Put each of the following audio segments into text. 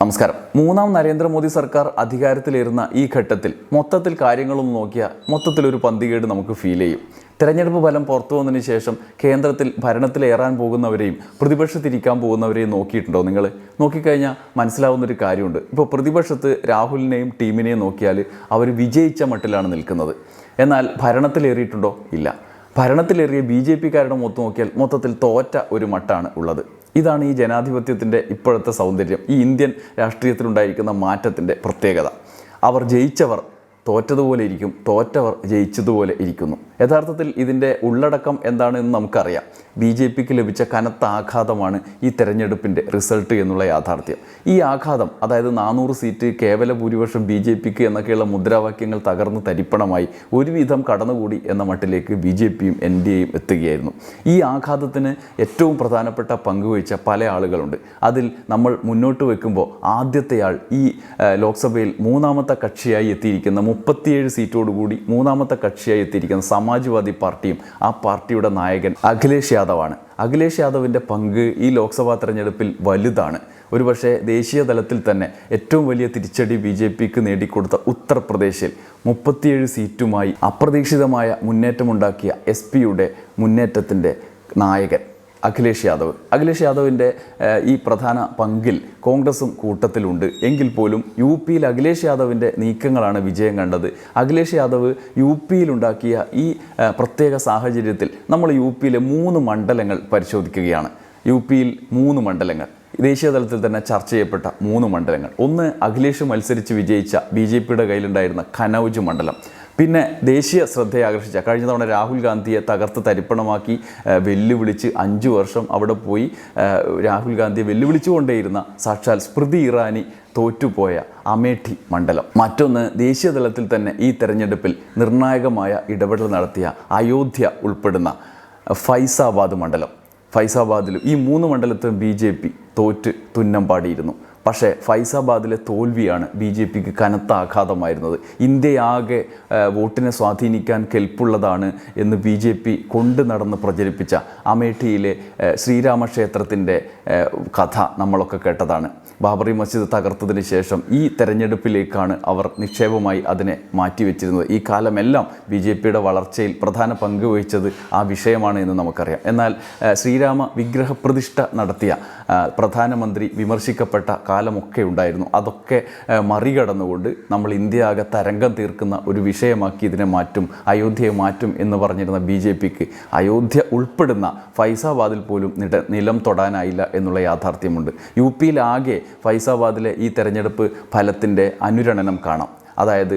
നമസ്കാരം. മൂന്നാം നരേന്ദ്രമോദി സർക്കാർ അധികാരത്തിലേറുന്ന ഈ ഘട്ടത്തിൽ മൊത്തത്തിൽ കാര്യങ്ങളൊന്ന് നോക്കിയാൽ മൊത്തത്തിലൊരു പന്തികേട് നമുക്ക് ഫീൽ ചെയ്യും. തെരഞ്ഞെടുപ്പ് ഫലം പുറത്തു വന്നതിന് ശേഷം കേന്ദ്രത്തിൽ ഭരണത്തിലേറാൻ പോകുന്നവരെയും പ്രതിപക്ഷത്തിരിക്കാൻ പോകുന്നവരെയും നോക്കിയിട്ടുണ്ടോ നിങ്ങൾ? നോക്കിക്കഴിഞ്ഞാൽ മനസ്സിലാവുന്ന ഒരു കാര്യമുണ്ട്. ഇപ്പോൾ പ്രതിപക്ഷത്ത് രാഹുലിനെയും ടീമിനെയും നോക്കിയാൽ അവർ വിജയിച്ച മട്ടിലാണ് നിൽക്കുന്നത്. എന്നാൽ ഭരണത്തിലേറിയിട്ടുണ്ടോ? ഇല്ല. ഭരണത്തിലേറിയ ബി ജെ പിക്കാരുടെ മൊത്തം നോക്കിയാൽ മൊത്തത്തിൽ തോറ്റ ഒരു മട്ടാണ് ഉള്ളത്. ഇതാണ് ഈ ജനാധിപത്യത്തിന്റെ ഇപ്പോഴത്തെ സൗന്ദര്യം ഈ ഇന്ത്യൻ രാഷ്ട്രീയത്തിലുണ്ടായിരിക്കുന്ന മാറ്റത്തിന്റെ പ്രത്യേകത. അവർ ജയിച്ചവർ തോറ്റതുപോലെ ഇരിക്കും തോറ്റവർ ജയിച്ചതുപോലെ ഇരിക്കുന്നു. യഥാർത്ഥത്തിൽ ഇതിന്റെ ഉള്ളടക്കം എന്താണെന്ന് നമുക്കറിയാം. ബി ജെ പിക്ക് ലഭിച്ച കനത്ത ആഘാതമാണ് ഈ തെരഞ്ഞെടുപ്പിന്റെ റിസൾട്ട് എന്നുള്ള യാഥാർത്ഥ്യം. ഈ ആഘാതം അതായത് നാനൂറ് സീറ്റ് കേവല ഭൂരിപക്ഷം ബി ജെ പിക്ക് എന്നൊക്കെയുള്ള മുദ്രാവാക്യങ്ങൾ തകർന്ന് തരിപ്പണമായി ഒരുവിധം കടന്നുകൂടി എന്ന മട്ടിലേക്ക് ബി ജെ പിയും എൻ ഡി എയും എത്തുകയായിരുന്നു. ഈ ആഘാതത്തിന് ഏറ്റവും പ്രധാനപ്പെട്ട പങ്കുവഹിച്ച പല ആളുകളുണ്ട്. അതിൽ നമ്മൾ മുന്നോട്ട് വെക്കുമ്പോൾ ആദ്യത്തെയാൾ ഈ ലോക്സഭയിൽ മൂന്നാമത്തെ കക്ഷിയായി എത്തിയിരിക്കുന്ന മുപ്പത്തിയേഴ് സീറ്റോടുകൂടി മൂന്നാമത്തെ കക്ഷിയായി എത്തിയിരിക്കുന്ന സമാജ്വാദി പാർട്ടിയും ആ പാർട്ടിയുടെ നായകൻ അഖിലേഷ് യാദവാണ്. അഖിലേഷ് യാദവിന്റെ പങ്ക് ഈ ലോക്സഭാ തെരഞ്ഞെടുപ്പിൽ വലുതാണ്. ഒരുപക്ഷെ ദേശീയ തലത്തിൽ തന്നെ ഏറ്റവും വലിയ തിരിച്ചടി ബി ജെ പിക്ക് നേടിക്കൊടുത്ത ഉത്തർപ്രദേശിൽ മുപ്പത്തിയേഴ് സീറ്റുമായി അപ്രതീക്ഷിതമായ മുന്നേറ്റമുണ്ടാക്കിയ എസ് പിയുടെ മുന്നേറ്റത്തിന്റെ നായകൻ. അഖിലേഷ് യാദവ്. അഖിലേഷ് യാദവിന്റെ ഈ പ്രധാന പങ്കിൽ കോൺഗ്രസും കൂട്ടത്തിലുണ്ട്. എങ്കിൽ പോലും യു പിയിൽ അഖിലേഷ് യാദവിന്റെ നീക്കങ്ങളാണ് വിജയം കണ്ടത്. അഖിലേഷ് യാദവ് യു പിയിലുണ്ടാക്കിയ ഈ പ്രത്യേക സാഹചര്യത്തിൽ നമ്മൾ യു പിയിലെ മൂന്ന് മണ്ഡലങ്ങൾ പരിശോധിക്കുകയാണ്. യു പിയിൽ മൂന്ന് മണ്ഡലങ്ങൾ. ദേശീയ തലത്തിൽ തന്നെ ചർച്ച ചെയ്യപ്പെട്ട മൂന്ന് മണ്ഡലങ്ങൾ. ഒന്ന് അഖിലേഷ് മത്സരിച്ച് വിജയിച്ച ബി ജെ പിയുടെ കയ്യിലുണ്ടായിരുന്ന കനൗജ് മണ്ഡലം. പിന്നെ ദേശീയ ശ്രദ്ധയെ ആകർഷിച്ച കഴിഞ്ഞ തവണ രാഹുൽ ഗാന്ധിയെ തകർത്ത് തരിപ്പണമാക്കി വെല്ലുവിളിച്ച് അഞ്ചു വർഷം അവിടെ പോയി. രാഹുൽ ഗാന്ധിയെ വെല്ലുവിളിച്ചുകൊണ്ടേയിരുന്ന സാക്ഷാൽ സ്മൃതി ഇറാനി തോറ്റുപോയ അമേഠി മണ്ഡലം. മറ്റൊന്ന് ദേശീയ തലത്തിൽ തന്നെ ഈ തെരഞ്ഞെടുപ്പിൽ നിർണായകമായ ഇടപെടൽ നടത്തിയ അയോധ്യ ഉൾപ്പെടുന്ന ഫൈസാബാദ് മണ്ഡലം. ഫൈസാബാദിലും ഈ മൂന്ന് മണ്ഡലത്തും ബി ജെ പി തോറ്റ് തുന്നം പാടിയിരുന്നു. പക്ഷേ ഫൈസാബാദിലെ തോൽവിയാണ് ബി ജെ പിക്ക് കനത്ത ആഘാതമായിരുന്നത്. ഇന്ത്യയാകെ വോട്ടിനെ സ്വാധീനിക്കാൻ കെൽപ്പുള്ളതാണ് എന്ന് ബി ജെ പി കൊണ്ടു നടന്ന് പ്രചരിപ്പിച്ച അമേഠിയിലെ ശ്രീരാമക്ഷേത്രത്തിന്റെ കഥ നമ്മളൊക്കെ കേട്ടതാണ്. ബാബറി മസ്ജിദ് തകർത്തതിന് ശേഷം ഈ തെരഞ്ഞെടുപ്പിലേക്കാണ് അവർ നിക്ഷേപമായി അതിനെ മാറ്റിവെച്ചിരുന്നത്. ഈ കാലമെല്ലാം ബി ജെ പിയുടെ വളർച്ചയിൽ പ്രധാന പങ്ക് വഹിച്ചത് ആ വിഷയമാണ് എന്ന് നമുക്കറിയാം. എന്നാൽ ശ്രീരാമ വിഗ്രഹ പ്രതിഷ്ഠ നടത്തിയ പ്രധാനമന്ത്രി വിമർശിക്കപ്പെട്ട കാലമൊക്കെ ഉണ്ടായിരുന്നു. അതൊക്കെ മറികടന്നുകൊണ്ട് നമ്മൾ ഇന്ത്യ ആകെ തരംഗം തീർക്കുന്ന ഒരു വിഷയമാക്കി ഇതിനെ മാറ്റും അയോധ്യയെ മാറ്റും എന്ന് പറഞ്ഞിരുന്ന ബി ജെ പിക്ക് അയോധ്യ ഉൾപ്പെടുന്ന ഫൈസാബാദിൽ പോലും നിട നിലം തൊടാനായില്ല എന്നുള്ള യാഥാർത്ഥ്യമുണ്ട്. യു പിയിലാകെ ഫൈസാബാദിലെ ഈ തെരഞ്ഞെടുപ്പ് ഫലത്തിന്റെ അനുരണനം കാണാം. അതായത്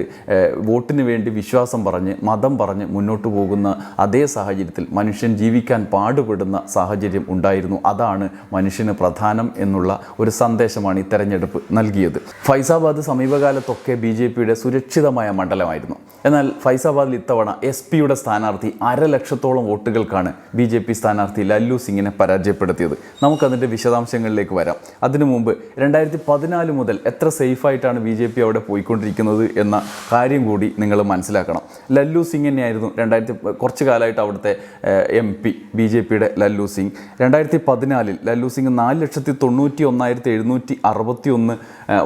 വോട്ടിന് വേണ്ടി വിശ്വാസം പറഞ്ഞ് മതം പറഞ്ഞ് മുന്നോട്ട് പോകുന്ന അതേ സാഹചര്യത്തിൽ മനുഷ്യൻ ജീവിക്കാൻ പാടുപെടുന്ന സാഹചര്യം ഉണ്ടായിരുന്നു. അതാണ് മനുഷ്യന് പ്രധാനം എന്നുള്ള ഒരു സന്ദേശമാണ് ഈ തെരഞ്ഞെടുപ്പ് നൽകിയത്. ഫൈസാബാദ് സമീപകാലത്തൊക്കെ ബി ജെ പിയുടെ സുരക്ഷിതമായ മണ്ഡലമായിരുന്നു. എന്നാൽ ഫൈസാബാദിൽ ഇത്തവണ എസ് പിയുടെ സ്ഥാനാർത്ഥി അരലക്ഷത്തോളം വോട്ടുകൾക്കാണ് ബി ജെ പി സ്ഥാനാർത്ഥി ലല്ലു സിംഗിനെ പരാജയപ്പെടുത്തിയത്. നമുക്കതിന്റെ വിശദാംശങ്ങളിലേക്ക് വരാം. അതിനു മുമ്പ് രണ്ടായിരത്തി പതിനാല് മുതൽ എത്ര സേഫായിട്ടാണ് ബി ജെ പി അവിടെ പോയിക്കൊണ്ടിരിക്കുന്നത്? എന്ന കാര്യം കൂടി നിങ്ങൾ മനസ്സിലാക്കണം. ലല്ലു സിംഗ് തന്നെയായിരുന്നു രണ്ടായിരത്തി കുറച്ച് കാലമായിട്ട് അവിടുത്തെ എം പി ബി ജെ പിയുടെ ലല്ലു സിംഗ്. രണ്ടായിരത്തി പതിനാലിൽ ലല്ലു സിംഗ് നാല് ലക്ഷത്തി തൊണ്ണൂറ്റി ഒന്നായിരത്തി എഴുന്നൂറ്റി അറുപത്തി ഒന്ന്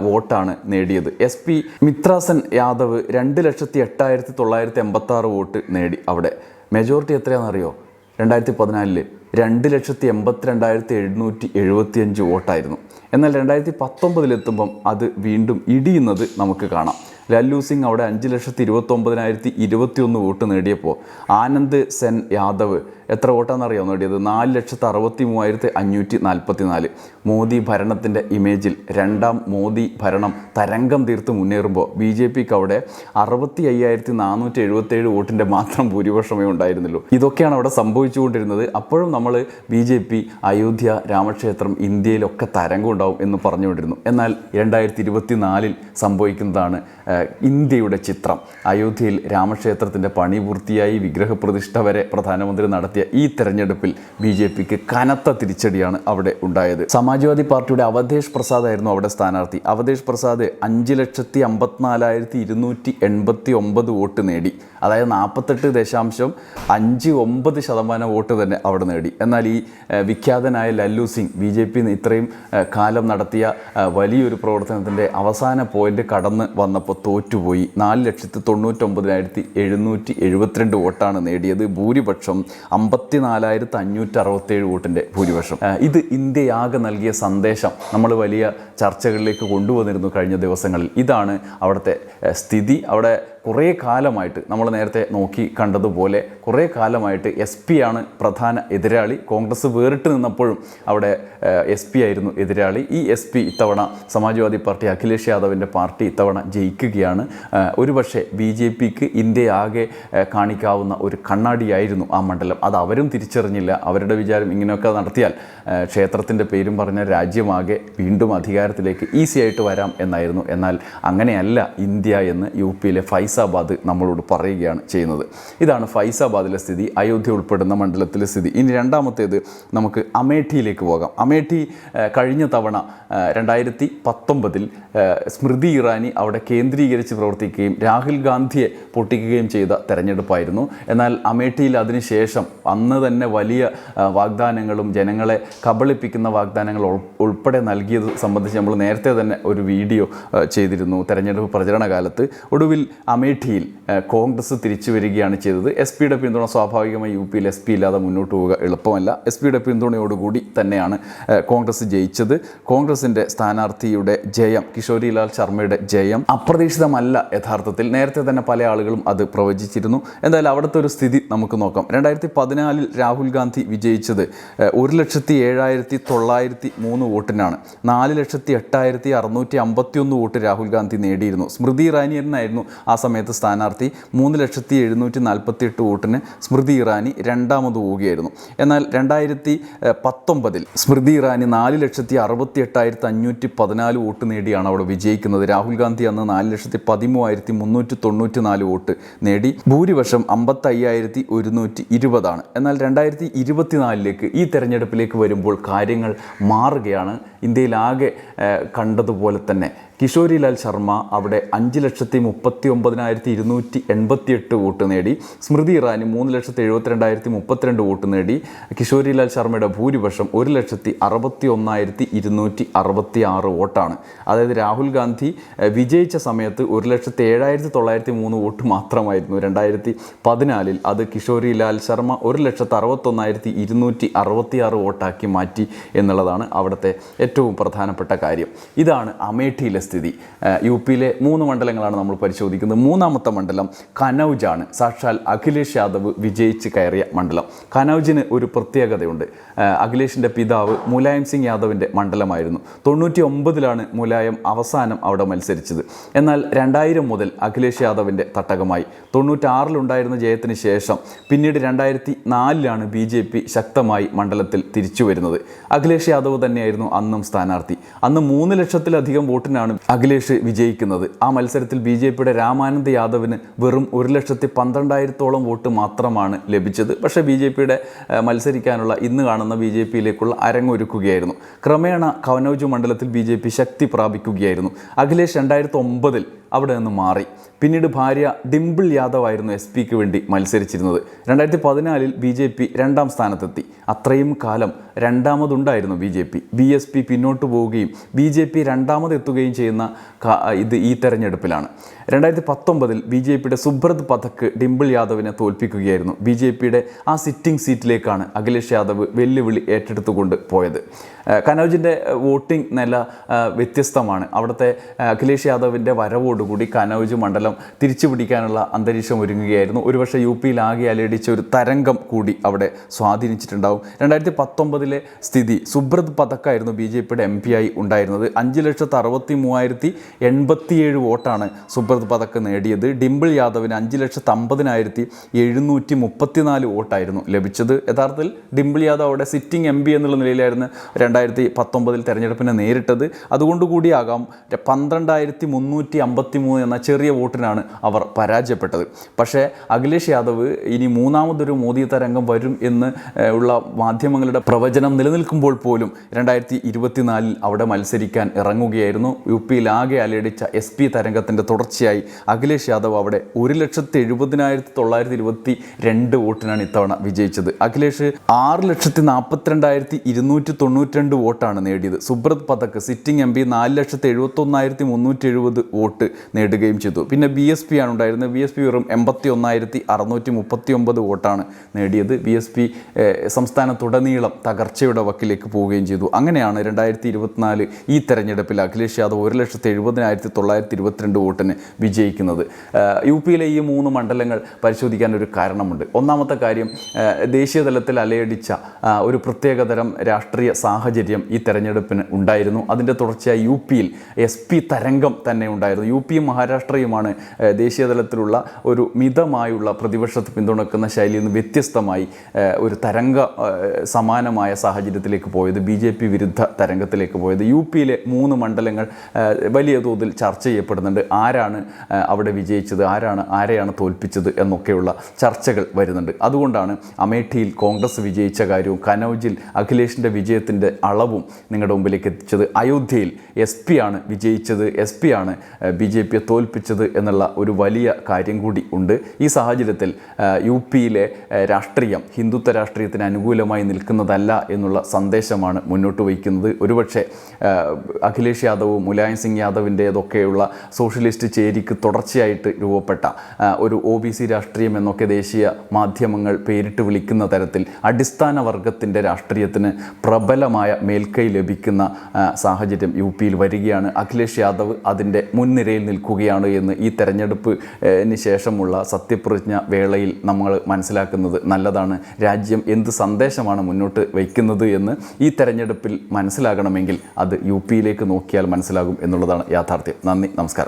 വോട്ടാണ് നേടിയത്. എസ് പി മിത്രാസൻ യാദവ് രണ്ട് ലക്ഷത്തി എട്ടായിരത്തി തൊള്ളായിരത്തി എൺപത്തി ആറ് വോട്ട് നേടി അവിടെ. മെജോറിറ്റി എത്രയാണെന്നറിയോ? രണ്ടായിരത്തി പതിനാലിൽ രണ്ട് ലക്ഷത്തി എൺപത്തിരണ്ടായിരത്തി എഴുന്നൂറ്റി എഴുപത്തിയഞ്ച് വോട്ടായിരുന്നു. എന്നാൽ രണ്ടായിരത്തി പത്തൊമ്പതിലെത്തുമ്പം അത് വീണ്ടും ഇടിയുന്നത് നമുക്ക് കാണാം. ലല്ലു സിംഗ് അവിടെ അഞ്ച് ലക്ഷത്തി ഇരുപത്തൊമ്പതിനായിരത്തി ഇരുപത്തിയൊന്ന് വോട്ട് നേടിയപ്പോൾ ആനന്ദ് സെൻ യാദവ് എത്ര വോട്ടാണെന്നറിയാം നേടിയത് നാല് ലക്ഷത്തി അറുപത്തി മൂവായിരത്തി അഞ്ഞൂറ്റി നാൽപ്പത്തി നാല് മോദി ഭരണത്തിന്റെ ഇമേജിൽ രണ്ടാം മോദി ഭരണം തരംഗം തീർത്ത് മുന്നേറുമ്പോൾ ബി ജെ പിക്ക് അവിടെ അറുപത്തി അയ്യായിരത്തി നാനൂറ്റി എഴുപത്തേഴ് വോട്ടിന്റെ മാത്രം ഭൂരിപക്ഷമേ ഉണ്ടായിരുന്നുള്ളൂ. ഇതൊക്കെയാണ് അവിടെ സംഭവിച്ചുകൊണ്ടിരുന്നത്. അപ്പോഴും നമ്മൾ ബി ജെ പി അയോധ്യ രാമക്ഷേത്രം ഇന്ത്യയിലൊക്കെ തരംഗം ഉണ്ടാവും എന്ന് പറഞ്ഞുകൊണ്ടിരുന്നു. എന്നാൽ രണ്ടായിരത്തി ഇരുപത്തി നാലിൽ സംഭവിക്കുന്നതാണ് ഇന്ത്യയുടെ ചിത്രം. അയോധ്യയിൽ രാമക്ഷേത്രത്തിന്റെ പണി പൂർത്തിയായി വിഗ്രഹപ്രതിഷ്ഠ വരെ പ്രധാനമന്ത്രി നടത്തിയ ഈ തെരഞ്ഞെടുപ്പിൽ ബി ജെ പിക്ക് കനത്ത തിരിച്ചടിയാണ് അവിടെ ഉണ്ടായത്. സമാജ്വാദി പാർട്ടിയുടെ അവധേഷ് പ്രസാദ് ആയിരുന്നു അവിടെ സ്ഥാനാർത്ഥി. അവധേഷ് പ്രസാദ് അഞ്ച് ലക്ഷത്തി അമ്പത്തിനാലായിരത്തി ഇരുന്നൂറ്റി എൺപത്തി ഒമ്പത് വോട്ട് നേടി. അതായത് നാൽപ്പത്തെട്ട് ദശാംശം അഞ്ച് ഒമ്പത് ശതമാനം വോട്ട് തന്നെ അവിടെ നേടി. എന്നാൽ ഈ വിഖ്യാതനായ Lallu Singh B J P ഇത്രയും കാലം നടത്തിയ വലിയൊരു പ്രവർത്തനത്തിന്റെ അവസാന പോയിന്റ് കടന്ന് വന്നപ്പോൾ തോറ്റുപോയി. നാല് ലക്ഷത്തി തൊണ്ണൂറ്റൊമ്പതിനായിരത്തി എഴുന്നൂറ്റി എഴുപത്തിരണ്ട് വോട്ടാണ് നേടിയത്. ഭൂരിപക്ഷം അമ്പത്തിനാലായിരത്തി അഞ്ഞൂറ്റി അറുപത്തേഴ് വോട്ടിന്റെ ഭൂരിപക്ഷം ഇത് ഇന്ത്യയാകെ നൽകിയ സന്ദേശം നമ്മൾ വലിയ ചർച്ചകളിലേക്ക് കൊണ്ടുവന്നിരുന്നു കഴിഞ്ഞ ദിവസങ്ങളിൽ. ഇതാണ് അവിടുത്തെ സ്ഥിതി. അവിടെ കുറേ കാലമായിട്ട് നമ്മൾ നേരത്തെ നോക്കി കണ്ടതുപോലെ കുറേ കാലമായിട്ട് എസ് പി ആണ് പ്രധാന എതിരാളി. കോൺഗ്രസ് വേറിട്ട് നിന്നപ്പോഴും അവിടെ എസ് പി ആയിരുന്നു എതിരാളി. ഈ എസ് പി ഇത്തവണ സമാജ്വാദി പാർട്ടി അഖിലേഷ് യാദവിന്റെ പാർട്ടി ഇത്തവണ ജയിക്കുകയാണ്. ഒരുപക്ഷെ ബി ജെ പിക്ക് ഇന്ത്യയാകെ ആകെ കാണിക്കാവുന്ന ഒരു കണ്ണാടിയായിരുന്നു ആ മണ്ഡലം. അത് അവരും തിരിച്ചറിഞ്ഞില്ല. അവരുടെ വിചാരം ഇങ്ങനെയൊക്കെ നടത്തിയാൽ ക്ഷേത്രത്തിന്റെ പേരും പറഞ്ഞ രാജ്യമാകെ വീണ്ടും അധികാരത്തിലേക്ക് ഈസി ആയിട്ട് വരാം എന്നായിരുന്നു. എന്നാൽ അങ്ങനെയല്ല ഇന്ത്യ എന്ന് യു പിയിലെ ഫൈസാബാദ് നമ്മളോട് പറയുകയാണ് ചെയ്യുന്നത്. ഇതാണ് ഫൈസാബാദിലെ സ്ഥിതി അയോധ്യ ഉൾപ്പെടുന്ന മണ്ഡലത്തിലെ സ്ഥിതി. ഇനി രണ്ടാമത്തേത് നമുക്ക് അമേഠിയിലേക്ക് പോകാം. അമേഠി കഴിഞ്ഞ തവണ രണ്ടായിരത്തി പത്തൊമ്പതിൽ സ്മൃതി ഇറാനി അവിടെ കേന്ദ്രീകരിച്ച് പ്രവർത്തിക്കുകയും രാഹുൽ ഗാന്ധിയെ പൊട്ടിക്കുകയും ചെയ്ത തെരഞ്ഞെടുപ്പായിരുന്നു. എന്നാൽ അമേഠിയിൽ അതിനുശേഷം അന്ന് തന്നെ വലിയ വാഗ്ദാനങ്ങളും ജനങ്ങളെ കബളിപ്പിക്കുന്ന വാഗ്ദാനങ്ങൾ ഉൾ- ഉൾപ്പെടെ നൽകിയത് സംബന്ധിച്ച് നമ്മൾ നേരത്തെ തന്നെ ഒരു വീഡിയോ ചെയ്തിരുന്നു. തെരഞ്ഞെടുപ്പ് പ്രചരണ കാലത്ത് ഒടുവിൽ അമേഠിയിൽ കോൺഗ്രസ് തിരിച്ചു വരികയാണ് ചെയ്തത്. എസ് പിയുടെ പിന്തുണ സ്വാഭാവികമായി യു പിയിൽ എസ് പി ഇല്ലാതെ മുന്നോട്ട് പോവുക എളുപ്പമല്ല. എസ് പിയുടെ പിന്തുണയോടുകൂടി തന്നെയാണ് കോൺഗ്രസ് ജയിച്ചത്. കോൺഗ്രസിന്റെ സ്ഥാനാർത്ഥിയുടെ ജയം കിഷോരിലാൽ ശർമ്മയുടെ ജയം അപ്രതീക്ഷിതമല്ല യഥാർത്ഥത്തിൽ. നേരത്തെ തന്നെ പല ആളുകളും അത് പ്രവചിച്ചിരുന്നു. എന്തായാലും അവിടുത്തെ ഒരു സ്ഥിതി നമുക്ക് നോക്കാം. രണ്ടായിരത്തി പതിനാലിൽ രാഹുൽ ഗാന്ധി വിജയിച്ചത് ഒരു ലക്ഷത്തി ഏഴായിരത്തി തൊള്ളായിരത്തി മൂന്ന് വോട്ടിനാണ്. നാല് ലക്ഷത്തി എട്ടായിരത്തി അറുന്നൂറ്റി അമ്പത്തി ഒന്ന് വോട്ട് രാഹുൽ ഗാന്ധി നേടിയിരുന്നു. സ്മൃതി ഇറാനി എന്നായിരുന്നു ആ സമയത്ത് സ്ഥാനാർത്ഥി മൂന്ന് ലക്ഷത്തി എഴുന്നൂറ്റി നാൽപ്പത്തി എട്ട് വോട്ടിന് സ്മൃതി ഇറാനി രണ്ടാമത് പോവുകയായിരുന്നു. എന്നാൽ രണ്ടായിരത്തി പത്തൊമ്പതിൽ സ്മൃതി ഇറാനി നാല് ലക്ഷത്തി അറുപത്തി എട്ടായിരത്തി അഞ്ഞൂറ്റി പതിനാല് വോട്ട് നേടിയാണ് അവിടെ വിജയിക്കുന്നത്. രാഹുൽ ഗാന്ധി അന്ന് നാല് ലക്ഷത്തി പതിമൂവായിരത്തി മുന്നൂറ്റി തൊണ്ണൂറ്റി നാല് വോട്ട് നേടി. ഭൂരിപക്ഷം അമ്പത്തി അയ്യായിരത്തി ഒരുന്നൂറ്റി ഇരുപതാണ്. എന്നാൽ രണ്ടായിരത്തി ഇരുപത്തിനാലിലേക്ക് ഈ തെരഞ്ഞെടുപ്പിലേക്ക് വരുമ്പോൾ കാര്യങ്ങൾ മാറുകയാണ് ഇന്ത്യയിലാകെ കണ്ടതുപോലെ തന്നെ. കിഷോരിലാൽ ശർമ്മ അവിടെ അഞ്ച് ലക്ഷത്തി മുപ്പത്തി ഒമ്പതിനായിരത്തി ഇരുന്നൂറ്റി എൺപത്തി എട്ട് വോട്ട് നേടി. സ്മൃതി ഇറാനി മൂന്ന് ലക്ഷത്തി എഴുപത്തിരണ്ടായിരത്തി മുപ്പത്തിരണ്ട് വോട്ട് നേടി. കിഷോരിലാൽ ശർമ്മയുടെ ഭൂരിപക്ഷം ഒരു ലക്ഷത്തി അറുപത്തി ഒന്നായിരത്തി ഇരുന്നൂറ്റി അറുപത്തി ആറ് വോട്ടാണ്. അതായത് രാഹുൽ ഗാന്ധി വിജയിച്ച സമയത്ത് ഒരു ലക്ഷത്തി ഏഴായിരത്തി തൊള്ളായിരത്തി മൂന്ന് വോട്ട് മാത്രമായിരുന്നു. രണ്ടായിരത്തി പതിനാലിൽ അത് കിഷോരിലാൽ ശർമ്മ ഒരു ലക്ഷത്തി അറുപത്തൊന്നായിരത്തി ഇരുന്നൂറ്റി അറുപത്തി ആറ് വോട്ടാക്കി മാറ്റി എന്നുള്ളതാണ് അവിടുത്തെ ഏറ്റവും പ്രധാനപ്പെട്ട കാര്യം. ഇതാണ് അമേഠിയിലെ സ്ഥിതി. യു പിയിലെ മൂന്ന് മണ്ഡലങ്ങളാണ് നമ്മൾ പരിശോധിക്കുന്നത്. മൂന്നാമത്തെ മണ്ഡലം കനൗജാണ്. സാക്ഷാൽ അഖിലേഷ് യാദവ് വിജയിച്ച് കയറിയ മണ്ഡലം. കനൗജിന് ഒരു പ്രത്യേകതയുണ്ട്. അഖിലേഷിന്റെ പിതാവ് മുലായം സിംഗ് യാദവിന്റെ മണ്ഡലമായിരുന്നു. തൊണ്ണൂറ്റി ഒമ്പതിലാണ് മുലായം അവസാനം അവിടെ മത്സരിച്ചത്. എന്നാൽ രണ്ടായിരം മുതൽ അഖിലേഷ് യാദവിന്റെ തട്ടകമായി. തൊണ്ണൂറ്റാറിലുണ്ടായിരുന്ന ജയത്തിന് ശേഷം പിന്നീട് രണ്ടായിരത്തി നാലിലാണ് ബി ജെ പി ശക്തമായി മണ്ഡലത്തിൽ തിരിച്ചു വരുന്നത്. അഖിലേഷ് യാദവ് തന്നെയായിരുന്നു അന്നും സ്ഥാനാർത്ഥി. അന്ന് മൂന്ന് ലക്ഷത്തിലധികം വോട്ടിനാണ് അഖിലേഷ് വിജയിക്കുന്നത്. ആ മത്സരത്തിൽ ബി ജെ പിയുടെ രാമാനന്ദ് യാദവിന് വെറും ഒരു ലക്ഷത്തി പന്ത്രണ്ടായിരത്തോളം വോട്ട് മാത്രമാണ് ലഭിച്ചത്. പക്ഷേ ബി ജെ പിയുടെ മത്സരിക്കാനുള്ള ഇന്ന് കാണുന്ന ബി ജെ പിയിലേക്കുള്ള അരങ്ങൊരുക്കുകയായിരുന്നു. ക്രമേണ കവനോജ് മണ്ഡലത്തിൽ ബി ജെ പി ശക്തി പ്രാപിക്കുകയായിരുന്നു. അഖിലേഷ് രണ്ടായിരത്തി ഒമ്പതിൽ അവിടെ നിന്ന് മാറി. പിന്നീട് ഭാര്യ ഡിംപിൾ യാദവ് ആയിരുന്നു എസ് പിക്ക് വേണ്ടി മത്സരിച്ചിരുന്നത്. രണ്ടായിരത്തി പതിനാലിൽ ബി ജെ പി രണ്ടാം സ്ഥാനത്തെത്തി. അത്രയും കാലം രണ്ടാമതുണ്ടായിരുന്നു B J P. B S P പിന്നോട്ട് പോവുകയും ബി ജെ പി രണ്ടാമതെത്തുകയും ചെയ്യുന്ന ഇത് ഈ തെരഞ്ഞെടുപ്പിലാണ്. രണ്ടായിരത്തി പത്തൊമ്പതിൽ ബി ജെ പിയുടെ സുബ്രത് പഥക്ക് ഡിംപിൾ യാദവിനെ തോൽപ്പിക്കുകയായിരുന്നു. ബി ജെ പിയുടെ ആ സിറ്റിംഗ് സീറ്റിലേക്കാണ് അഖിലേഷ് യാദവ് വെല്ലുവിളി ഏറ്റെടുത്തുകൊണ്ട് പോയത്. കനൗജിന്റെ വോട്ടിംഗ് നില വ്യത്യസ്തമാണ്. അവിടുത്തെ അഖിലേഷ് യാദവിന്റെ വരവോടുകൂടി കനൗജ് മണ്ഡലം തിരിച്ചു പിടിക്കാനുള്ള അന്തരീക്ഷം ഒരുങ്ങുകയായിരുന്നു. ഒരുപക്ഷെ യു പിയിൽ ആകെ അലയടിച്ച ഒരു തരംഗം കൂടി അവിടെ സ്വാധീനിച്ചിട്ടുണ്ടാവും. രണ്ടായിരത്തി പത്തൊമ്പതിലെ സ്ഥിതി സുബ്രത് പതക്കായിരുന്നു ബി ജെ പിയുടെ എം പി ആയി ഉണ്ടായിരുന്നത്. അഞ്ച് ലക്ഷത്തി അറുപത്തി മൂവായിരത്തി എൺപത്തിയേഴ് വോട്ടാണ് സുബ്രത് സുബ്രത് പതക്ക് നേടിയത് ഡിംപിൾ യാദവിന് അഞ്ച് ലക്ഷത്തി അമ്പതിനായിരത്തി എഴുന്നൂറ്റി മുപ്പത്തിനാല് വോട്ടായിരുന്നു ലഭിച്ചത്. യഥാർത്ഥത്തിൽ ഡിംപിൾ യാദവ് അവിടെ സിറ്റിംഗ് എം പി എന്നുള്ള നിലയിലായിരുന്നു രണ്ടായിരത്തി പത്തൊമ്പതിൽ തെരഞ്ഞെടുപ്പിനെ നേരിട്ടത്. അതുകൊണ്ടുകൂടിയാകാം പന്ത്രണ്ടായിരത്തി മുന്നൂറ്റി അമ്പത്തി മൂന്ന് എന്ന ചെറിയ വോട്ടിനാണ് അവർ പരാജയപ്പെട്ടത്. പക്ഷേ അഖിലേഷ് യാദവ് ഇനി മൂന്നാമതൊരു മോദി തരംഗം വരും എന്ന് ഉള്ള മാധ്യമങ്ങളുടെ പ്രവചനം നിലനിൽക്കുമ്പോൾ പോലും രണ്ടായിരത്തി ഇരുപത്തിനാലിൽ അവിടെ മത്സരിക്കാൻ ഇറങ്ങുകയായിരുന്നു. യു പിയിൽ ആകെ അലടിച്ച എസ് പി തരംഗത്തിന്റെ തുടർച്ചയായി അഖിലേഷ് യാദവ് അവിടെ ഒരു ലക്ഷത്തി എഴുപതിനായിരത്തി തൊള്ളായിരത്തി ഇരുപത്തി രണ്ട് വോട്ടിനാണ് ഇത്തവണ വിജയിച്ചത്. അഖിലേഷ് ആറ് ലക്ഷത്തി നാൽപ്പത്തിരണ്ടായിരത്തി ഇരുന്നൂറ്റി തൊണ്ണൂറ്റി രണ്ട് വോട്ടാണ് നേടിയത്. Subrat Pathak sitting M P നാല് ലക്ഷത്തി എഴുപത്തൊന്നായിരത്തി മുന്നൂറ്റി എഴുപത് വോട്ട് നേടുകയും ചെയ്തു. പിന്നെ ബി എസ് പി ആണ് ഉണ്ടായിരുന്നത്. ബി എസ് പി വെറും എൺപത്തി ഒന്നായിരത്തി അറുന്നൂറ്റി മുപ്പത്തി ഒമ്പത് വോട്ടാണ് നേടിയത്. ബി എസ് പി സംസ്ഥാനത്തുടനീളം തകർച്ചയുടെ വക്കിലേക്ക് പോവുകയും ചെയ്തു. അങ്ങനെയാണ് രണ്ടായിരത്തി ഇരുപത്തിനാല് ഈ തെരഞ്ഞെടുപ്പിൽ അഖിലേഷ് യാദവ് ഒരു ലക്ഷത്തി എഴുപതിനായിരത്തി തൊള്ളായിരത്തി ഇരുപത്തിരണ്ട് വോട്ടിന് വിജയിക്കുന്നത്. യു പിയിലെ ഈ മൂന്ന് മണ്ഡലങ്ങൾ പരിശോധിക്കാൻ ഒരു കാരണമുണ്ട്. ഒന്നാമത്തെ കാര്യം ദേശീയ തലത്തിൽ അലയടിച്ച ഒരു പ്രത്യേകതരം രാഷ്ട്രീയ സാഹചര്യം ഈ തെരഞ്ഞെടുപ്പിന് ഉണ്ടായിരുന്നു. അതിന്റെ തുടർച്ചയായി യു പിയിൽ എസ് പി തരംഗം തന്നെ ഉണ്ടായിരുന്നു. യു പിയും മഹാരാഷ്ട്രയുമാണ് ദേശീയ തലത്തിലുള്ള ഒരു മിതമായുള്ള പ്രതിപക്ഷത്തെ പിന്തുണക്കുന്ന ശൈലിയിൽ നിന്ന് വ്യത്യസ്തമായി ഒരു തരംഗ സമാനമായ സാഹചര്യത്തിലേക്ക് പോയത് ബി ജെ പി വിരുദ്ധ തരംഗത്തിലേക്ക് പോയത്. യു പിയിലെ മൂന്ന് മണ്ഡലങ്ങൾ വലിയ തോതിൽ ചർച്ച ചെയ്യപ്പെടുന്നുണ്ട്. ആരാണ് അവിടെ വിജയിച്ചത് ആരാണ് ആരെയാണ് തോൽപ്പിച്ചത് എന്നൊക്കെയുള്ള ചർച്ചകൾ വരുന്നുണ്ട്. അതുകൊണ്ടാണ് അമേഠിയിൽ കോൺഗ്രസ് വിജയിച്ച കാര്യവും കനൌജിൽ അഖിലേഷിന്റെ വിജയത്തിന്റെ അളവും നിങ്ങളുടെ മുമ്പിലേക്ക് എത്തിച്ചത്. അയോധ്യയിൽ എസ് പി ആണ് വിജയിച്ചത് എസ് പി ആണ് ബി ജെ പിയെ തോൽപ്പിച്ചത് എന്നുള്ള ഒരു വലിയ കാര്യം കൂടി ഉണ്ട്. ഈ സാഹചര്യത്തിൽ യു പിയിലെ രാഷ്ട്രീയം ഹിന്ദുത്വ രാഷ്ട്രീയത്തിന് അനുകൂലമായി നിൽക്കുന്നതല്ല എന്നുള്ള സന്ദേശമാണ് മുന്നോട്ട് വയ്ക്കുന്നത്. ഒരുപക്ഷെ അഖിലേഷ് യാദവും മുലായം സിംഗ് യാദവിന്റേതൊക്കെയുള്ള സോഷ്യലിസ്റ്റ് ചേരിക്ക് തുടർച്ചയായിട്ട് രൂപപ്പെട്ട ഒരു ഒ ബി സി രാഷ്ട്രീയം എന്നൊക്കെ ദേശീയ മാധ്യമങ്ങൾ പേരിട്ട് വിളിക്കുന്ന തരത്തിൽ അടിസ്ഥാന വർഗത്തിന്റെ രാഷ്ട്രീയത്തിന് പ്രബലമായ മേൽക്കൈ ലഭിക്കുന്ന സാഹചര്യം യു പിയിൽ വരികയാണ്. അഖിലേഷ് യാദവ് അതിന്റെ മുൻനിരയിൽ നിൽക്കുകയാണ് എന്ന് ഈ തെരഞ്ഞെടുപ്പ് ഏഹ് ശേഷമുള്ള സത്യപ്രതിജ്ഞ വേളയിൽ നമ്മൾ മനസ്സിലാക്കുന്നത് നല്ലതാണ്. രാജ്യം എന്ത് സന്ദേശമാണ് മുന്നോട്ട് വയ്ക്കുന്നത് എന്ന് ഈ തെരഞ്ഞെടുപ്പിൽ മനസ്സിലാകണമെങ്കിൽ അത് യു പിയിലേക്ക് നോക്കിയാൽ മനസ്സിലാകും എന്നുള്ളതാണ് യാഥാർത്ഥ്യം. നന്ദി നമസ്കാരം.